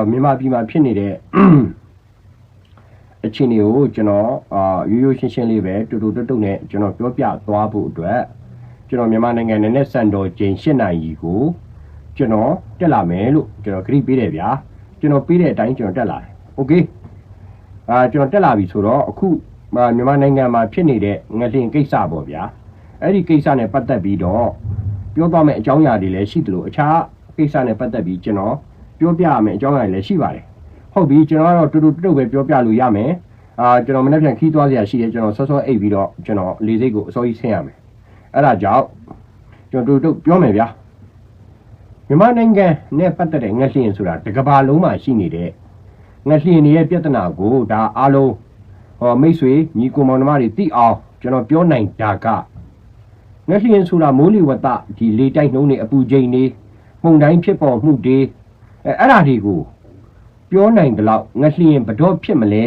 အာမြန်မာပြည်မှာဖြစ်နေတဲ့ အခြေအနေကိုကျွန်တော်အာရိုးရိုးရှင်းရှင်းလေးပဲတူတူတုတ်တုတ်နဲ့ကျွန်တော်ပြောပြသွားဖို့အတွက်ကျွန်တော်မြန်မာနိုင်ငံနဲ့နဲ့စံတော်ချိန်၈နိုင်ရီကိုကျွန်တော်တက်လာမယ်လို့ကျွန်တော်ခရီးပေးတယ်ဗျာကျွန်တော်ပေးတဲ့အတိုင်းကျွန်တော်တက်လာတယ်โอเคအာကျွန်တော်တက်လာပြီဆိုတော့အခုအာမြန်မာနိုင်ငံမှာဖြစ်နေတဲ့ငလျင်ကိစ္စပေါ့ဗျာအဲ့ဒီကိစ္စနဲ့ပတ်သက်ပြီးတော့ပြောသွားမယ့်အကြောင်းအရာတွေလည်းရှိသလိုအခြားကိစ္စနဲ့ပတ်သက်ပြီးကျွန်တော် ပြောပြရမယ့်အကြောင်းအရာတွေလည်းရှိပါတယ်ဟုတ်ပြီကျွန်တော်ကတော့တူတူတုတ်ပဲပြောပြလို့ရမယ်အာကျွန်တော်မနေ့ပြန်ခီးသွားစရာရှိတယ်ကျွန်တော်စောစောအိပ်ပြီးတော့ကျွန်တော်လေစိတ်ကိုအစောကြီးဆင်းရမယ်အဲ့ဒါကြောင့်ကျွန်တော်တူတူတုတ်ပြောမယ်ဗျာမြန်မာနိုင်ငံနဲ့ပတ်သက်တဲ့ငှက်လျင်ဆိုတာတစ်ကမ္ဘာလုံးမှာရှိနေတဲ့ငှက်လျင်တွေရဲ့ပြဿနာကိုဒါအားလုံးဟောမိတ်ဆွေညီကိုမောင်နှမတွေသိအောင်ကျွန်တော်ပြောနိုင်တာကငှက်လျင်ဆိုတာမိုးလေဝသဒီလေတိုက်နှုံးတွေအပူချိန်တွေမှုန်တိုင်းဖြစ်ပေါ်မှုတွေ အဲအဲ့ဒါတွေကိုပြောနိုင်တယ်လို့ငှက်လျင်ဘတော့ဖြစ်မလဲ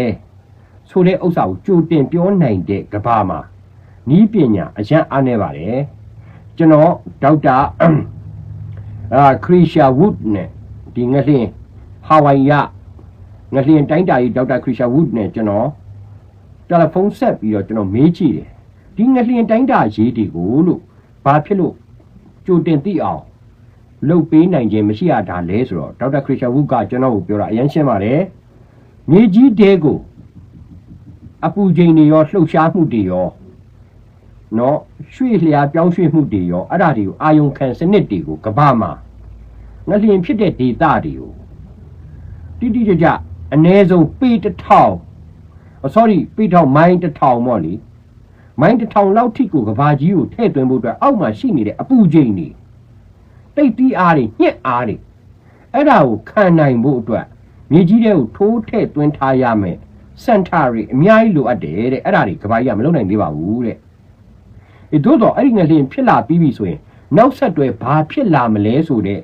ဆိုတဲ့ဥစ္စာကိုကြိုတင်ပြောနိုင်တဲ့ကဘာမှာနီးပညာအရန်အားနေပါတယ်ကျွန်တော်ဒေါက်တာအာခရီရှာဝုဒ်နဲ့ဒီငှက်လျင်ဟာဝိုင်ယငှက်လျင်တိုင်းတာကြီးဒေါက်တာခရီရှာဝုဒ်နဲ့ကျွန်တော်တယ်လီဖုန်းဆက်ပြီးတော့ကျွန်တော်မေးကြည့်တယ်ဒီငှက်လျင်တိုင်းတာရေးတွေကိုလို့ဘာဖြစ်လို့ကြိုတင်သိအောင် လုတ်ပေးနိုင်ခြင်းမရှိရတာလဲဆိုတော့ဒေါက်တာခရစ်ယာန်ဝုကကျွန်တော်ကိုပြောတာအရင်ရှင်းပါတယ်မြေကြီးတဲကိုအပူချိန်တွေရောလှုပ်ရှားမှုတွေရောနော်ရွှေ့လျားပြောင်းရွှေ့မှုတွေရောအဲ့ဒါတွေကိုအာယုံခံစနစ်တွေကိုကမ္ဘာမှာငလျင်ဖြစ်တဲ့ဒေတာတွေကိုတိတိကျကျအ ਨੇ ဆုံးပေတစ်ထောင် sorry ပေထောင်မိုင်းတစ်ထောင်ပေါ့လေမိုင်းတစ်ထောင်လောက်ထိကိုကဘာကြီးကိုထည့်သွင်းဖို့အတွက်အောက်မှာရှိနေတဲ့အပူချိန်တွေ တိတ်တီးအားတွေညှက်အားတွေအဲ့ဒါကိုခံနိုင်ဖို့အတွက်မြေကြီးတွေကိုထိုးထည့်သွင်းထားရမယ်စင်တာတွေအများကြီးလိုအပ်တယ်တဲ့အဲ့ဒါတွေကဘာကြီးကမလုပ်နိုင်သေးပါဘူးတဲ့အဲသို့တော့အဲ့ဒီငလျင်ဖြစ်လာပြီးပြီဆိုရင်နောက်ဆက်တွဲဘာဖြစ်လာမလဲဆိုတဲ့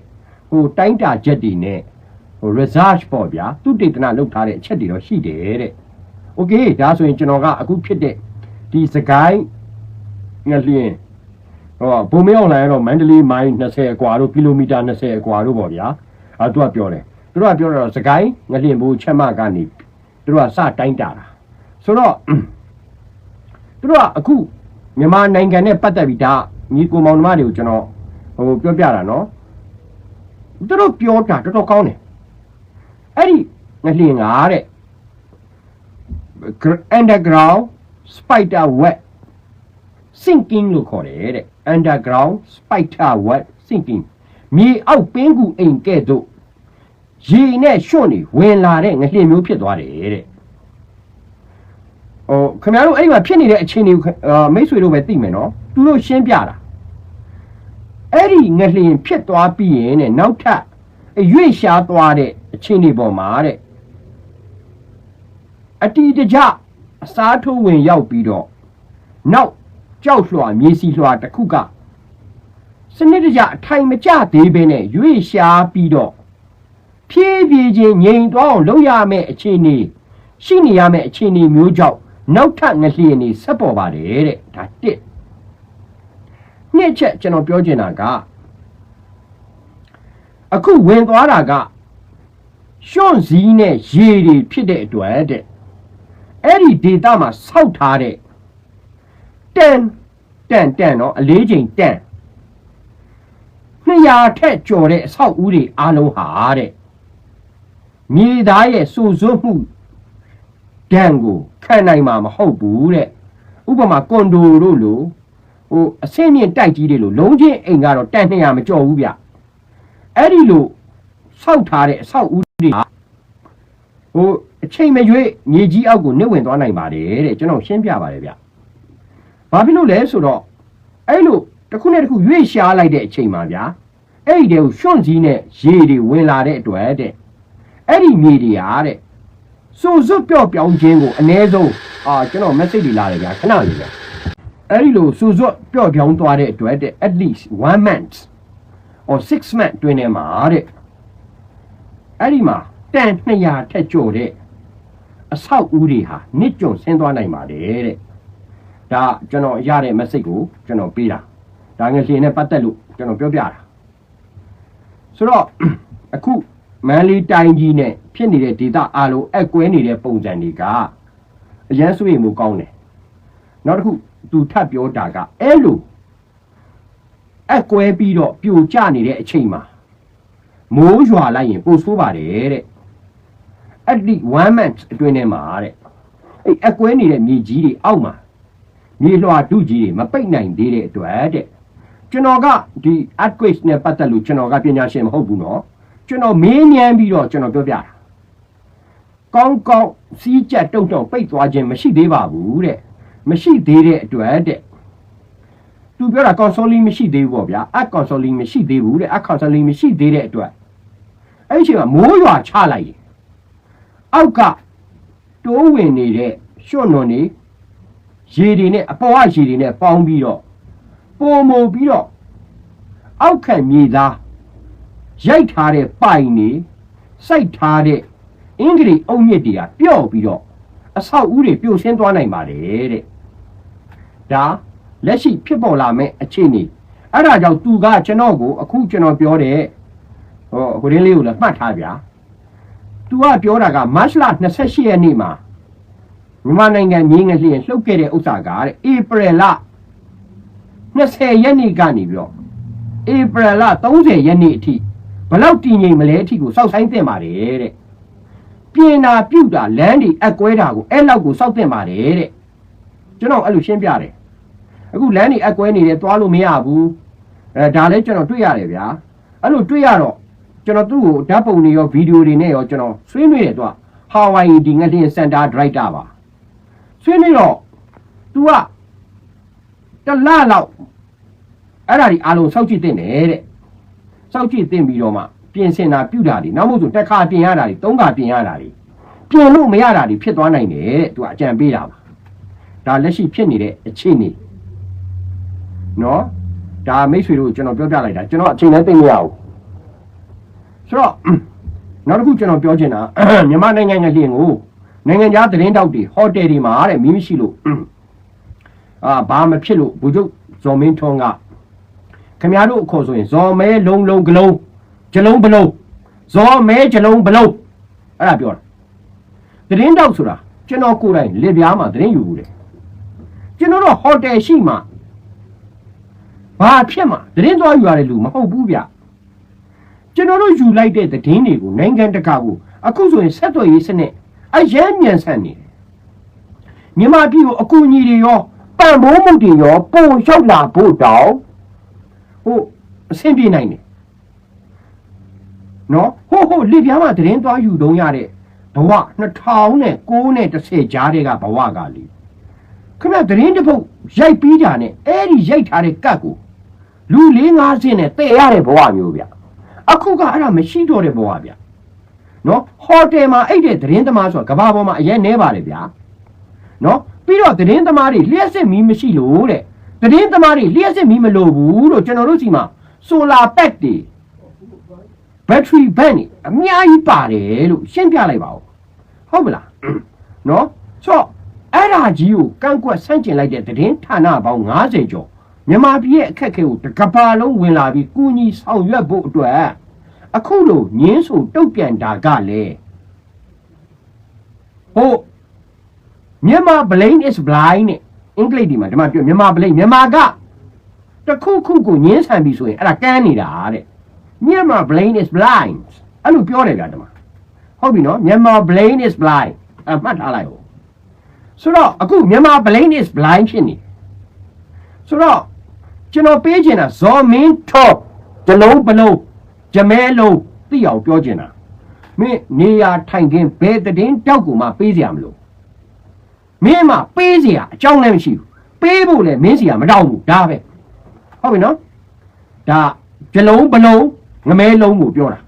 ဟိုတိုင်းတာချက်တွေနဲ့ဟို research ပေါ့ဗျာသူတေသနာလုပ်ထားတဲ့အချက်တွေတော့ရှိတယ်တဲ့ okay ဒါဆိုရင်ကျွန်တော်ကအခုဖြစ်တဲ့ဒီစကိုင်းငလျင် ဟောဘုံမေအောင်လိုင်းကတော့မန္တလေးမိုင်20အကွာတို့ကီလိုမီတာ20အကွာတို့ပေါ့ဗျာအဲသူကပြောတယ်သူတို့ကပြောတော့စကိုင်းငလျင်ဘူးချက်မကနေသူတို့ကစတိုင်းတာတာဆိုတော့သူတို့ကအခုမြန်မာနိုင်ငံနဲ့ပတ်သက်ပြီးဒါညီကိုမောင်နှမတွေကိုကျွန်တော်ဟိုပြောပြတာနော်သူတို့ပြောတာတော်တော်ကောင်းတယ်အဲ့ဒီငလျင်ကတဲ့ underground spider web sinking လို့ခေါ်တယ်တဲ့ underground spider web sinking မြေအောက်ပင်းကူအိမ်ကဲ့သို့ရေနဲ့ရွှွန့်နေဝင်လာတဲ့ငလျင်မျိုးဖြစ်သွားတယ်တဲ့ဟိုခင်ဗျားတို့အဲ့ဒီမှာဖြစ်နေတဲ့အခြေအနေကိုအာမိတ်ဆွေတို့ပဲသိမယ်နော်သူတို့ရှင်းပြတာအဲ့ဒီငလျင်ဖြစ်သွားပြီးရင်တဲ့နောက်ထပ်အရွေ့ရှားသွားတဲ့အခြေအနေပေါ်မှာတဲ့အတီတကြအစားထိုးဝင်ရောက်ပြီးတော့နောက် ကြောက်လွှာမြေစီလွှာတစ်ခုကစနစ်တကျအထိုင်မကျသေးဘဲနဲ့ရွေ့ရှားပြီးတော့ဖြည်းဖြည်းချင်းငြိမ်သွားအောင်လုပ်ရမယ့်အခြေအနေရှိနေရမယ့်အခြေအနေမျိုးကြောင့်နောက်ထပ်ငလျင်နေဆက်ပေါ်ပါတယ်တဲ့ဒါတစ်နှစ်ချက်ကျွန်တော်ပြောချင်တာကအခုဝင်သွားတာကရှွန့်စည်းနဲ့ရေတွေဖြစ်တဲ့အတွက်တဲ့အဲ့ဒီဒေတာမှာစောက်ထားတဲ့တ န်တန်တန်နော်အလေးချိန်တန်200ထက်ကျော်တဲ့အဆောက်အဦတွေအားလုံးဟာတဲ့မြေသားရဲ့စူစွတ်မှုဒဏ်ကိုခံနိုင်မှာမဟုတ်ဘူးတဲ့ဥပမာကွန်ဒိုတို့လိုဟိုအဆင့်မြင့်တိုက်ကြီးတွေလိုလုံးချင်းအိမ်ကတော့တန်200မကျော်ဘူးဗျအဲ့ဒီလိုဆောက်ထားတဲ့အဆောက်အဦတွေဟာဟိုအချိန်မရွေးမြေကြီးအောက်ကိုနှိမ့်ဝင်သွားနိုင်ပါတယ်တဲ့ကျွန်တော်ရှင်းပြပါတယ်ဗျ ဘာဖြစ်လို့လဲဆိုတော့အဲ့လိုတစ်ခုနဲ့တစ်ခုရွေ့ရှားလိုက်တဲ့အချိန်မှာဗျာအဲ့ဒီတည်းကိုရွှွန့်စည်းနဲ့ရေတွေဝင်လာတဲ့အတွက်တဲ့အဲ့ဒီမြေတွေဟာတဲ့စိုးစွတ်ပြော့ပြောင်းခြင်းကိုအ ਨੇ ဆုံးအာကျွန်တော် message တွေလာတယ်ဗျာခဏလေးဗျာအဲ့ဒီလိုစိုးစွတ်ပြော့ပြောင်းသွားတဲ့အတွက်တဲ့ at least 1 month or 6 month တွင်နေမှာတဲ့အဲ့ဒီမှာတန်200ထက်ကျော်တဲ့အဆောက်အဦတွေဟာနစ်ကြုံဆင်းသွားနိုင်ပါတယ်တဲ့ ဒါကျွန်တော်ရတဲ့ message ကိုကျွန်တော်ပေးတာဒါငယ်ရှင်နဲ့ပတ်သက်လို့ကျွန်တော်ပြောပြတာဆိုတော့အခုမန်လေးတိုင်းကြီးနဲ့ဖြစ်နေတဲ့ဒေတာအလုံးအကွဲနေတဲ့ပုံစံတွေကအရန်ဆွေမှုကောင်းတယ်နောက်တစ်ခုသူထပ်ပြောတာကအဲ့လိုအကွဲပြီးတော့ပြိုကျနေတဲ့အချိန်မှာမိုးရွာလိုက်ရင်ပိုဆိုးပါတယ်တဲ့အဲ့ဒီ1 month အတွင်းထဲမှာတဲ့အဲ့အကွဲနေတဲ့မြေကြီးတွေအောက်မှာ မြေလွှာဒုကြီးတွေမပိတ်နိုင်သေးတဲ့အတွက်တဲ့ကျွန်တော်ကဒီ earthquake နဲ့ပတ်သက်လို့ကျွန်တော်ကပညာရှင်မဟုတ်ဘူးနော်ကျွန်တော်မေးမြန်းပြီးတော့ကျွန်တော်ပြောပြတာကောင်းကောင်းစီးကြက်တုံတုံပိတ်သွားခြင်းမရှိသေးပါဘူးတဲ့မရှိသေးတဲ့အတွက်တဲ့သူပြောတာ consoling မရှိသေးဘူးပေါ့ဗျာအ consoling မရှိသေးဘူးတဲ့အ consoling မရှိသေးတဲ့အတွက်အဲ့ဒီအချိန်မှာမိုးရွာချလိုက်ရင်အောက်ကတိုးဝင်နေတဲ့ရွှွန်တော်နေ ရေတွေနဲ့အပေါ်ကရေတွေနဲ့ပေါင်းပြီးတော့ပုံမူပြီးတော့အောက်ခံမြေသားရိုက်ထားတဲ့ပိုင်နေစိုက်ထားတဲ့အင်္ဂလိပ်အုံမြစ်တွေကပျော့ပြီးတော့အဆောက်အဦတွေပြိုဆင်းသွားနိုင်ပါတယ်တဲ့ဒါလက်ရှိဖြစ်ပေါ်လာမဲ့အခြေအနေအဲ့ဒါကြောင့်သူကကျွန်တော်ကိုအခုကျွန်တော်ပြောတဲ့ဟောဟိုရင်းလေးကိုလည်းမှတ်ထားဗျာသူကပြောတာကမတ်လ28ရက်နေ့မှာ မြန်မာနိုင်ငံမြင်းငလျင်လှုပ်ခဲ့တဲ့ဥစ္စာကတဲ့ဧပြီလ20ရက်နေ့ကနေပြီးတော့ဧပြီလ30ရက်နေ့အထိဘယ်လောက်တည်ငြိမ်မလဲအထိကိုစောက်ဆိုင်တင်ပါတယ်တဲ့ပြင်နာပြုတ်တာလမ်းတွေအကွဲတာကိုအဲ့လောက်ကိုစောက်တင်ပါတယ်တဲ့ကျွန်တော်အဲ့လိုရှင်းပြတယ်အခုလမ်းတွေအကွဲနေတယ်သွားလို့မရဘူးအဲဒါလည်းကျွန်တော်တွေ့ရတယ်ဗျာအဲ့လိုတွေ့ရတော့ကျွန်တော်သူ့ကိုဓာတ်ပုံတွေရောဗီဒီယိုတွေနဲ့ရောကျွန်တော်ဆွေးနွေးတယ်သူကဟာဝိုင်ဒီငလျင်စင်တာဒရိုက်တာပါ ဆွေးနွေးတော့ तू ကတလလောက်အဲ့ဒါဒီအားလုံးစောက်ကြည့်တင်တယ်တဲ့စောက်ကြည့်တင်ပြီးတော့မှပြင်ဆင်တာပြုတာတွေနောက်မို့ဆိုတစ်ခါပြင်ရတာတွေသုံးခါပြင်ရတာတွေပြင်လို့မရတာတွေဖြစ်သွားနိုင်တယ်တဲ့ तू အကြံပေးတာပါဒါလက်ရှိဖြစ်နေတဲ့အခြေအနေနော်ဒါမိတ်ဆွေတို့ကျွန်တော်ပြောပြလိုက်တာကျွန်တော်အချိန်နဲ့သိမရဘူးဆိုတော့နောက်တစ်ခုကျွန်တော်ပြောချင်တာမြန်မာနိုင်ငံငလျင်ကို နိုင်ငံခြားသတင်းတောက်တွေဟိုတယ်တွေမှာတဲ့မီးမရှိလို့အာဘာမဖြစ်လို့ဘူချုပ်ဇော်မင်းထွန်းကခင်ဗျားတို့အခေါ်ဆိုရင်ဇော်မဲလုံးလုံးကလုံးဂျလုံးဘလုံးဇော်မဲဂျလုံးဘလုံးအဲ့ဒါပြောတာသတင်းတောက်ဆိုတာကျွန်တော်ကိုယ်တိုင်လက်ပြားမှာသတင်းယူဘူးတယ်ကျွန်တော်တို့ဟိုတယ်ရှိမှဘာဖြစ်မှာသတင်းသွားယူရတယ်လူမဟုတ်ဘူးဗျကျွန်တော်တို့ယူလိုက်တဲ့သတင်းတွေကိုနိုင်ငံတကာကိုအခုဆိုရင်ဆက်သွယ်ရေးစနစ် အယမ်းမြန်ဆန်နေတယ်မြန်မာပြည်ကိုအကူအညီတွေရောပံ့ပိုးမှုတွေရောပုံလျှောက်လာဖို့တောင်ဟိုအဆင်ပြေနိုင်တယ်နော်ဟိုဟိုလေပြားမှာသတင်းသွားယူတုံးရတဲ့ဘဝ2009နဲ့10ကြားတဲ့ကဘဝကလေခင်ဗျသတင်းတစ်ပုတ်ရိုက်ပြီးတာနဲ့အဲ့ဒီရိုက်ထားတဲ့ကတ်ကိုလူ၄50နဲ့တည်ရတဲ့ဘဝမျိုးဗျအခုကအဲ့ဒါမရှိတော့တဲ့ဘဝဗျ နော်ဟိုတယ်မှာအဲ့တဲ့သတင်းသမားဆိုတာကဘာပေါ်မှာအရင်နေပါတယ်ဗျာနော်ပြီးတော့သတင်းသမားတွေလျှက်စစ်မီးမရှိလို့တဲ့သတင်းသမားတွေလျှက်စစ်မီးမလိုဘူးလို့ကျွန်တော်တို့စီမှာဆိုလာပက်တွေဘက်ထရီဘက်နေအများကြီးပါတယ်လို့ရှင်းပြလိုက်ပါဦးဟုတ်မလားနော်ဆိုတော့အဲ့ဒါကြီးကိုကန့်ကွက်ဆန့်ကျင်လိုက်တဲ့သတင်းဌာနပေါင်း90ကျော်မြန်မာပြည်ရဲ့အခက်အခဲကိုတစ်ကမ္ဘာလုံးဝင်လာပြီးကူညီဆောင်ရွက်ဖို့အတွက် အခုလိုညင်းဆိုတုတ်ပြန်တာကလည်းဟိုမြန်မာ blame is blind နဲ့အင်္ဂလိပ်ဒီမှာဒီမှာပြောမြန်မာ blame မြန်မာကတစ်ခုခုကိုညင်းဆန်ပြီဆိုရင်အဲ့ဒါကန်းနေတာတဲ့မြန်မာ blame is blind အဲ့လိုပြောတယ်ဗျာဒီမှာဟုတ်ပြီနော်မြန်မာ blame is blind အမှတ်ထားလိုက်ဟုတ်ဆိုတော့အခုမြန်မာ blame is blind ဖြစ်နေဆိုတော့ကျွန်တော်ပေးချင်တာဇော်မင်း top ဂျလုံးဘလုံး ဂျမဲလုံးသိအောင်ပြောချင်တာမင်းနေရထိုင်ခင်းဘယ်တည်င်းတောက်ကိုမှပေးစရာမလိုမင်းမပေးစရာအကြောင်းလည်းမရှိဘူးပေးဖို့လည်းမင်းစီကမတောင်းဘူးဒါပဲဟုတ်ပြီနော်ဒါဂျလုံးဘလုံးငမဲလုံးကိုပြောတာ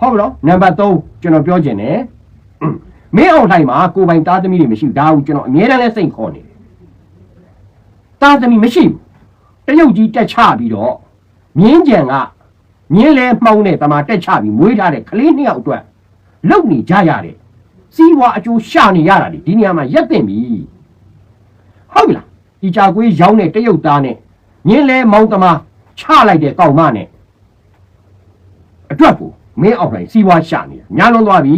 ဟုတ်ပြီနော်နံပါတ်3ကျွန်တော်ပြောချင်တယ်မင်းအောင်ထိုင်မှာကိုပိုင်သားသမီးတွေမရှိဘူးဒါကိုကျွန်တော်အမြဲတမ်းလဲစိတ်ခေါ်နေတယ်သားသမီးမရှိဘူးတရုတ်ကြီးတက်ချပြီးတော့မြင်းကြံက မြင်းလဲမှောင်းတဲ့တမာတက်ချပြီးမွေးထားတဲ့ကလေးနှစ်ယောက်အတွက်လုံနေကြရတယ်စီးပွားအကျိုးရှာနေရတာဒီဒီနေရာမှာရက်တင်ပြီဟုတ်ပြီလားဒီကြာကွေးရောင်းတဲ့တရုတ်သားနဲ့မြင်းလဲမောင်းတမာချလိုက်တဲ့ကောက်မနဲ့အတွက်ကိုမင်းအောက်လိုက်စီးပွားရှာနေတာညာလွန်သွားပြီ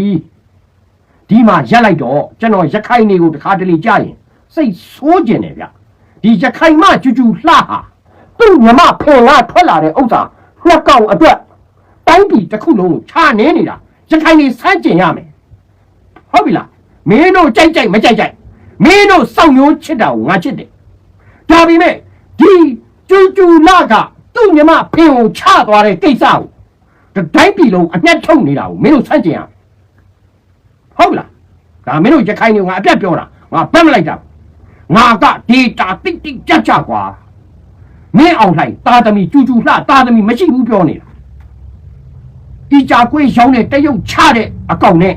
ဒီမှာရက်လိုက်တော့ကျွန်တော်ရခိုင်တွေကိုတခါတလေကြာရင်စိတ်ဆိုးကျင်တယ်ဗျဒီရခိုင်မကျူကျူလှဟာသူ့မြမဖင်လာထွက်လာတဲ့ဥစ္စာ နှစ်ကောင်အတွက်တိုင်းပြည်တစ်ခုလုံးကိုခြာနေနေတာရခိုင်တွေစမ်းကျင်ရမယ်ဟုတ်ပြီလားမင်းတို့ကြိုက်ကြိုက်မကြိုက်ကြိုက်မင်းတို့စောင့်မျိုးချစ်တာကိုငါချစ်တယ်ဒါပေမဲ့ဒီကျူကျူလှကသူ့မြမဖင်ကိုချသွားတဲ့ကိစ္စကိုဒီတိုင်းပြည်လုံးအမျက်ထုတ်နေတာကိုမင်းတို့ဆန့်ကျင်ရမယ်ဟုတ်လားဒါမင်းတို့ရခိုင်တွေငါအပြတ်ပြောတာငါပတ်မလိုက်တာငါကဒေတာတိတ်တိတ်ကြက်ကြကွာ မင်းအောင်လှိုင်တာသမီကျူကျူလှတာသမီမရှိဘူးပြောနေတာဒီကြကွေးရောင်းတဲ့တရုတ်ချတဲ့အကောင်နဲ့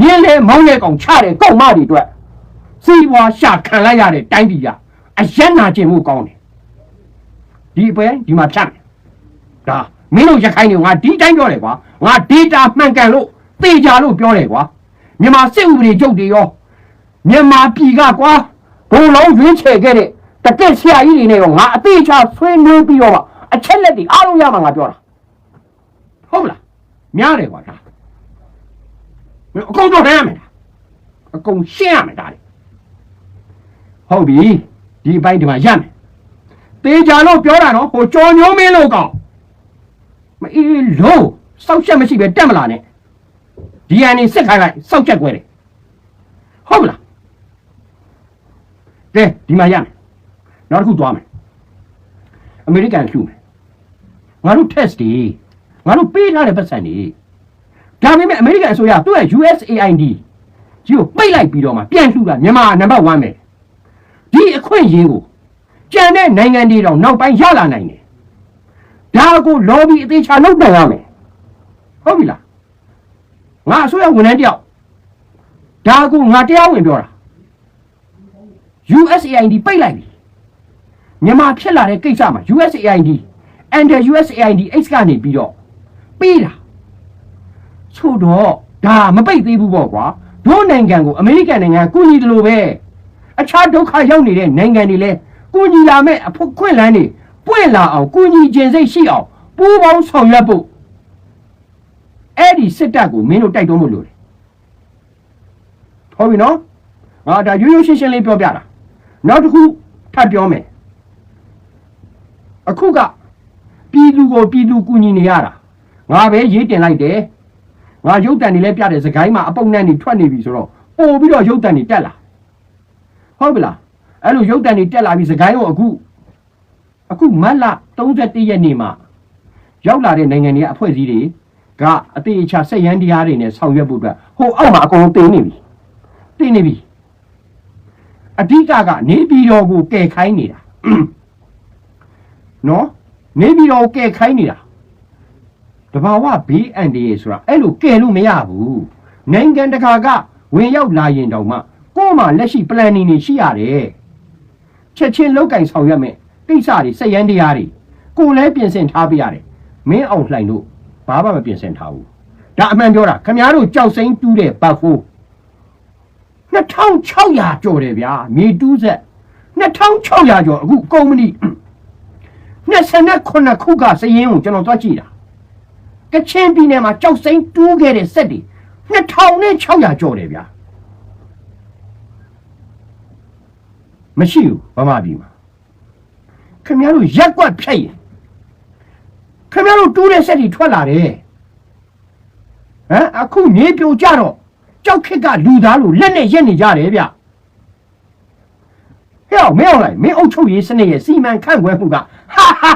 မြင်းလေမောင်းတဲ့ကောင်ချတဲ့ကောင်မတွေအတွက်စီးပွားရှာခံလိုက်ရတဲ့တိုင်းပြည်ကအယက်နာကျင်မှုကောင်းတယ်ဒီအပွဲဒီမှာဖြတ်မယ်ဒါမင်းတို့ရခိုင်တွေငါဒီတိုင်းပြောတယ်ကွာငါဒေတာမှန်ကန်လို့သေချာလို့ပြောတယ်ကွာမြန်မာစစ်ဥပဒေချုပ်တွေရောမြန်မာပြည်ကကွာဘုံလုံးရွေးချယ်ခဲ့တဲ့ တကက်ဆရာကြီးတွေနဲ့ရောငါအသေးချာဆွေးနွေးပြီးတော့မှအချက်လက်တွေအားလုံးရမှာငါပြောတာဟုတ်လားများတယ်ကွာဒါမင်းအကုန်တော့ရမယ်လားအကုန်ရှင်းရမယ်ဒါလေဟုတ်ပြီဒီအပိုင်းဒီမှာရမယ်သေချာလို့ပြောတာနော်ဟိုကြော်ညိုးမင်းလို့ကောင်မအေးလို့စောက်ချက်မရှိပဲတက်မလာနဲ့ဒီအန်နေစစ်ခိုင်းလိုက်စောက်ချက်ကွဲတယ်ဟုတ်မလားကဲဒီမှာရမယ် နောက်တစ်ခုသွားမယ်အမေရိကန်လှူမယ်ငါတို့ test တွေငါတို့ပေးထားတဲ့ပတ်စံတွေဒါပေမဲ့အမေရိကန်အစိုးရသူ့ရဲ့ USAID ကြီးကိုပိတ်လိုက်ပြီးတော့မှပြန်လှူတာမြန်မာနံပါတ်1ပဲဒီအခွင့်အရေးကိုကြံတဲ့နိုင်ငံတွေတော့နောက်ပိုင်းရလာနိုင်တယ်ဒါကို lobby အသေးချာလုပ်နိုင်ရမယ်ဟုတ်ပြီလားငါအစိုးရဝန်ထမ်းတယောက်ဒါကိုငါတရားဝင်ပြောတာ USAID ပိတ်လိုက်ပြီ မြန်မာဖြစ်လာတဲ့ကိစ္စမှာ USAID and USAID X ကနေပြီးတော့ပေးတာဆိုတော့ဒါမပိတ်သေးဘူးပေါ့ကွာတို့နိုင်ငံကိုအမေရိကန်နိုင်ငံကူညီတယ်လို့ပဲအခြားဒုက္ခရောက်နေတဲ့နိုင်ငံတွေလည်းကူညီလာမဲ့အဖို့ခွင့်လန်းတွေပွင့်လာအောင်ကူညီခြင်းစိတ်ရှိအောင်ပူးပေါင်းဆောင်ရွက်ဖို့အဲ့ဒီစစ်တပ်ကိုမင်းတို့တိုက်တွန်းဖို့လိုတယ်ဟုတ်ပြီနော်ငါဒါရိုးရိုးရှင်းရှင်းလေးပြောပြတာနောက်တစ်ခုထပ်ပြောမယ် အခုကပြည်သူကိုပြည်သူကူညီနေရတာငါပဲရေးတင်လိုက်တယ်ငါရုပ်တံတွေလည်းပြတယ်စကိုင်းမှာအပုပ်နဲ့နေထွက်နေပြီဆိုတော့ပို့ပြီးတော့ရုပ်တံတွေတက်လာဟုတ်ပြီလားအဲ့လိုရုပ်တံတွေတက်လာပြီစကိုင်းကိုအခုအခုမတ်လ31ရက်နေ့မှာရောက်လာတဲ့နိုင်ငံတွေကအဖွဲ့အစည်းတွေကအသေးအချာဆက်ရန်တရားတွေနဲ့ဆောင်ရွက်ဖို့အတွက်ဟိုအောက်မှာအကုန်လုံးတင်နေပြီတင်နေပြီအဓိကကနေပြည်တော်ကိုကယ်ခိုင်းနေတာ နော်နေပြည်တော်ကိုကယ်ခိုင်းနေတာတဘာဝဘေးအန္တရာယ်ဆိုတာအဲ့လိုကယ်လို့မရဘူးနိုင်ငံတကာကဝင်ရောက်လာရင်တောင်မှကို့မှာလက်ရှိ planning တွေရှိရတယ်ချက်ချင်းလောက်ကင်ဆောင်ရွက်မယ်ကိစ္စတွေစက်ရန်တရားတွေကိုလည်းပြင်ဆင်ထားပြရတယ်မင်းအောင်လှိုင်တို့ဘာမှမပြင်ဆင်ထားဘူးဒါအမှန်ပြောတာခမည်းတော်ကြောက်စိမ့်တူးတဲ့ဘတ်ဖိုး2600ကျော်တယ်ဗျာမြေတူးဆက်2600ကျော်အခုကုမ္ပဏီ 29ခုကစရင်ကိုကျွန်တော်သွားကြည့်တာကချင်ပြည်နယ်မှာကြောက်စိမ့်တူးခဲ့တဲ့စက်တွေ2600ကျော်တယ်ဗျာမရှိဘူးဗမာပြည်မှာခင်ဗျားတို့ရက်ကွက်ဖြတ်ရင်ခင်ဗျားတို့တူးတဲ့ဆက်တွေထွက်လာတယ်ဟမ်အခုနေပြိုကြတော့ကြောက်ခစ်ကလူသားလို့လက်နဲ့ရက်နေကြတယ်ဗျ ဟဲ့အောင်မင်းအောင်လိုက်မင်းအုပ်ချုပ်ရေးစနစ်ရဲ့စီမံခန့်ခွဲမှုကဟာဟာဟာ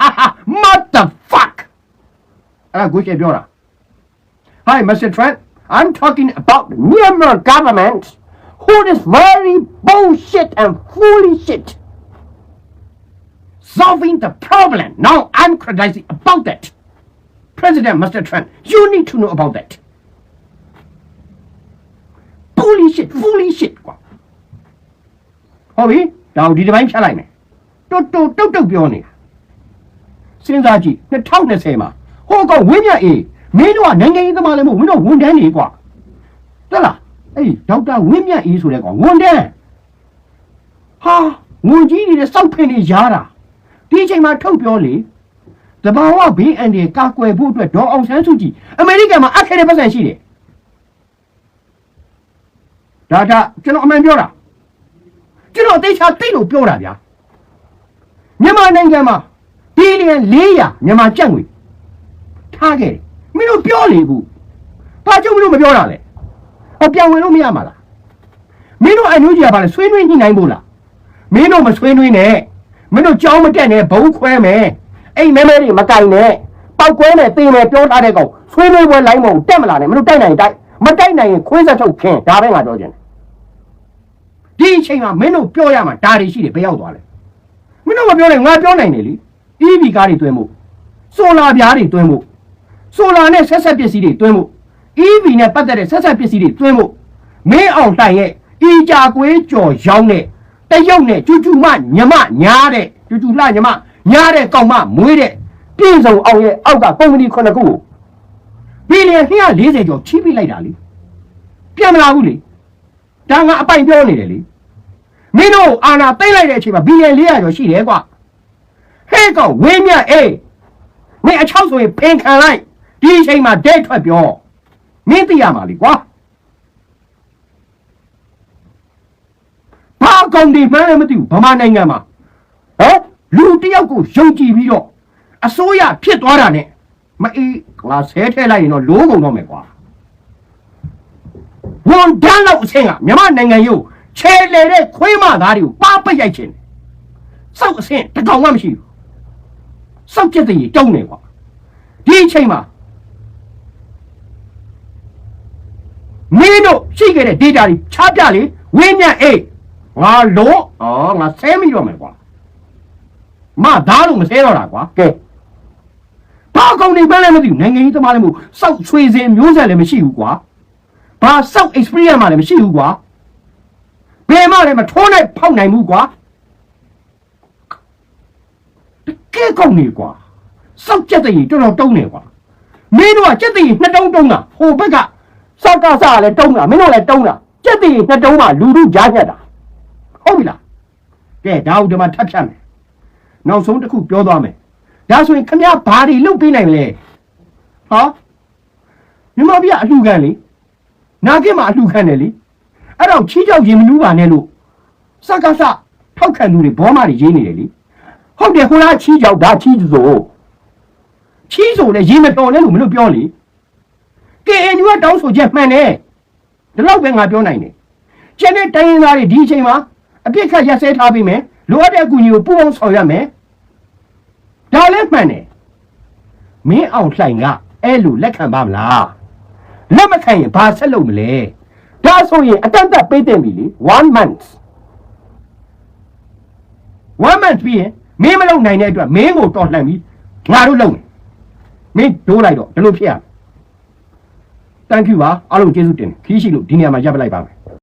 ဟာဟာ mother fuck အဲ့ဒါကိုရှေ့ပြောတာ Hi Mr. Trent I'm talking about Myanmar government who is very bullshit and foolish shit solving the problem. Now I'm criticizing about that. President Mr. Trump, you need to know about that. Foolish shit, foolish shit ကွာ ဟုတ်ပြီဒါကိုဒီတစ်ပိုင်းဖြတ်လိုက်မယ်တွတ်တွတ်တုတ်တုတ်ပြောနေတာစဉ်းစားကြည့်2020မှာဟိုကောင်ဝင်းမြတ်အေးမင်းတို့ကနိုင်ငံရေးသမားလည်းမဟုတ်ဝင်းတို့ဝန်ထမ်းတွေကွာတက်လားအေးဒေါက်တာဝင်းမြတ်အေးဆိုတဲ့ကောင်ဝန်ထမ်းဟာဝန်ကြီးတွေနဲ့စောက်ဖင်နေရားတာဒီအချိန်မှာထုတ်ပြောလေတဘာဝဘေးအန္တရာယ်ကာကွယ်ဖို့အတွက်ဒေါ်အောင်ဆန်းစုကြည်အမေရိကန်မှာအပ်ခဲ့တဲ့ပတ်စံရှိတယ်ဒါဒါကျွန်တော်အမှန်ပြောတာ ကျွန်တော်အသေးချာတိတ်လို့ပြောတာဗျာမြန်မာနိုင်ငံမှာဘီလီယံ400မြန်မာကျပ်ငွေထားခဲ့တယ်မင်းတို့ပြောလေဘူးဘာကြောင့်မင်းတို့မပြောတာလဲဟောပြန်ဝင်လို့မရမှာလားမင်းတို့အန်ယူဂျီကဘာလဲဆွေးနွေးညှိနှိုင်းဖို့လားမင်းတို့မဆွေးနွေးနဲ့မင်းတို့ကြောင်းမတက်နဲ့ဘုံခွဲမယ်အဲ့မဲမဲတွေမကင်နဲ့ပောက်ကွဲနဲ့တင်မယ်ပြောထားတဲ့ကောင်ဆွေးနွေးပွဲလိုင်းမဟုတ်တက်မလာနဲ့မင်းတို့တိုက်နိုင်ရင်တိုက်မတိုက်နိုင်ရင်ခွေးဆက်ထုတ်ခင်းဒါပဲငါပြောချင်တယ် ဒီအချိန်မှာမင်းတို့ပြောရမှာဒါတွေရှိတယ်ဘယ်ရောက်သွားလဲမင်းတို့မပြောနဲ့ငါပြောနိုင်တယ်လေ EV ကားတွေတွင်းမှုဆိုလာပြားတွေတွင်းမှုဆိုလာနဲ့ဆက်ဆက်ပစ္စည်းတွေတွင်းမှု EV နဲ့ပတ်သက်တဲ့ဆက်ဆက်ပစ္စည်းတွေတွင်းမှုမင်းအောင်တိုင်ရဲ့အီကြကွေးကြော်ရောင်းတဲ့တရုတ်နဲ့ကျူကျူမညမညားတဲ့ကျူကျူလှညမညားတဲ့ကောင်မမွေးတဲ့ပြည်စုံအောင်ရဲ့အောက်ကကုမ္ပဏီခုနှစ်ခုကိုဘီလီယံ240ကျော်ချီးပြလိုက်တာလေပြန်မလာဘူးလေ ဒါငါအပိုင်ပြောနေတယ်လေမင်းတို့အာနာသိမ့်လိုက်တဲ့အချိန်မှာဘီလီယံ400ကျော်ရှိတယ်ကွာဟဲ့ကောင်ဝင်းမြတ်အေးမင်းအချောက်ဆိုရင်ဖင်ခံလိုက်ဒီအချိန်မှာဒဲထွက်ပြောမင်းသိရမှာလीကွာဘာကောင်ဒီမှန်းလည်းမသိဘူးဗမာနိုင်ငံမှာဟမ်လူတစ်ယောက်ကိုယုံကြည်ပြီးတော့အစိုးရဖြစ်သွားတာနဲ့မအေးငါဆဲထဲလိုက်ရင်တော့လိုးကုန်တော့မယ်ကွာ ဝန်တန်းလောက်အဆင့်ကမြန်မာနိုင်ငံရုပ်ချဲလေတဲ့ခွေးမသားတွေကိုပါပိတ်ရိုက်ခြင်းစောက်အဆင့်တစ်ကောင်မှမရှိဘူးစောက်ပြက်တဲ့ကြီးတုံးနေကွာဒီအချိန်မှာမင်းတို့ရှိခဲ့တဲ့ data တွေချပြလေဝင်းမြတ်အေးငါလို့အော်ငါဆဲမိတော့မယ်ကွာမသားလို့မဆဲတော့တာကွာကဲဘာကောင်နေပဲလည်းမသိဘူးနိုင်ငံကြီးသမားလည်းမဟုတ်စောက်ချွေစင်မျိုးဆက်လည်းမရှိဘူးကွာ ဘာစောက် experience မှလည်းမရှိဘူးကွာဘယ်မှလည်းမထိုးနိုင်ဖောက်နိုင်ဘူးကွာတကယ်ကောင်းနေကွာစောက်ကြက်တဲ့ကြီးတော်တော်တုံးနေကွာမင်းတို့ကကြက်တဲ့ကြီးနှစ်တုံးတုံးတာဟိုဘက်ကစောက်ကစားကလည်းတုံးတာမင်းတို့လည်းတုံးတာကြက်တဲ့ကြီးနှစ်တုံးမှလူလူကြားညက်တာဟုတ်ပြီလားကဲဒါဟုတ်ဒီမှာထပ်ဖြတ်မယ်နောက်ဆုံးတစ်ခုပြောသွားမယ်ဒါဆိုရင်ခမရဘာတွေလုပ်ပေးနိုင်လဲဟာမြန်မာပြည်ကအလှခံလေ နာကစ်မှာအလှခံတယ်လေအဲ့တော့ချီးကြောက်ရင်မနူးပါနဲ့လို့စက္ကစထောက်ခံသူတွေဘောမတွေရေးနေတယ်လေဟုတ်တယ်ဟိုလားချီးကြောက်ဒါချီးစို့ချီးစို့လေရေမတော်နဲ့လို့မလို့ပြောလေ KNU ကတောင်းဆိုချက်မှန်တယ်ဒီလောက်ပဲငါပြောနိုင်တယ်ကျန်တဲ့တိုင်းရင်းသားတွေဒီအချိန်မှာအပြစ်ခတ်ရက်စဲထားပြီးမယ်လိုအပ်တဲ့အကူအညီကိုပူးပေါင်းဆောင်ရွက်မယ်ဒါလည်းမှန်တယ်မင်းအောင်လှိုင်ကအဲ့လိုလက်ခံပါမလား လက်မခံရင်ဘာဆက်လုပ်မလဲဒါဆိုရင်အတန်တက်ပေးတင်ပြီလေ1 month one month ပြီးရင်မင်းမလုံနိုင်တဲ့အတွက်မင်းကိုတော်လှန်ပြီးငါတို့လုံမယ်မင်းဒိုးလိုက်တော့ဒီလိုဖြစ်ရမယ် thank you ပါအားလုံးကျေးဇူးတင်တယ်ခီးရှိလို့ဒီနေရာမှာရပ်ပလိုက်ပါမယ်